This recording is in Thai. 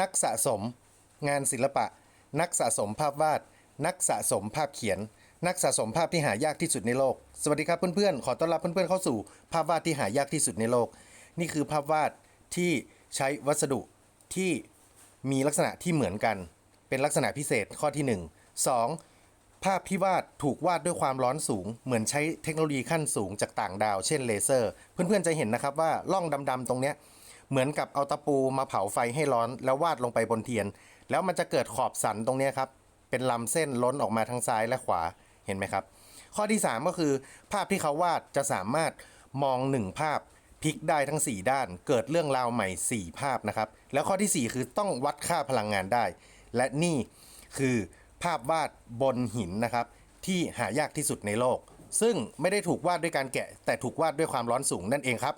นักสะสม งานศิลปะ นักสะสมภาพวาด นักสะสมภาพเขียน นักสะสมภาพที่หายากที่สุดในโลก สวัสดีครับเพื่อนๆ ขอต้อนรับเพื่อนๆเข้าสู่ ภาพวาดที่หายากที่สุดในโลก นี่คือภาพวาดที่ใช้วัสดุที่มีลักษณะที่เหมือนกัน เป็นลักษณะพิเศษข้อที่ 1 2 ภาพที่วาดถูกวาดด้วยความร้อนสูง เหมือนใช้เทคโนโลยีขั้นสูงจากต่างดาว เช่นเลเซอร์ เพื่อนๆจะเห็นนะครับว่าร่องดำๆตรงเนี้ย เหมือนกับเอาตะปูมาเผาไฟให้ร้อน แล้ววาดลงไปบนเทียน แล้วมันจะเกิดขอบสันตรงนี้ครับ เป็นลำเส้นล้นออกมาทางซ้ายและขวาเห็นไหมครับ ข้อที่ 3 ก็คือ ภาพที่เขาวาดจะสามารถมอง 1 ภาพพลิกได้ทั้ง 4 ด้าน เกิดเรื่องราวใหม่ 4 ภาพนะครับ แล้วข้อทีสี่4 คือต้องวัดค่าพลังงานได้ และนี่คือภาพวาดบนหินนะครับ ที่หายากที่สุดในโลก ซึ่งไม่ได้ถูกวาดด้วยการแกะ แต่ถูกวาดด้วยความร้อนสูงนั่นเองครับ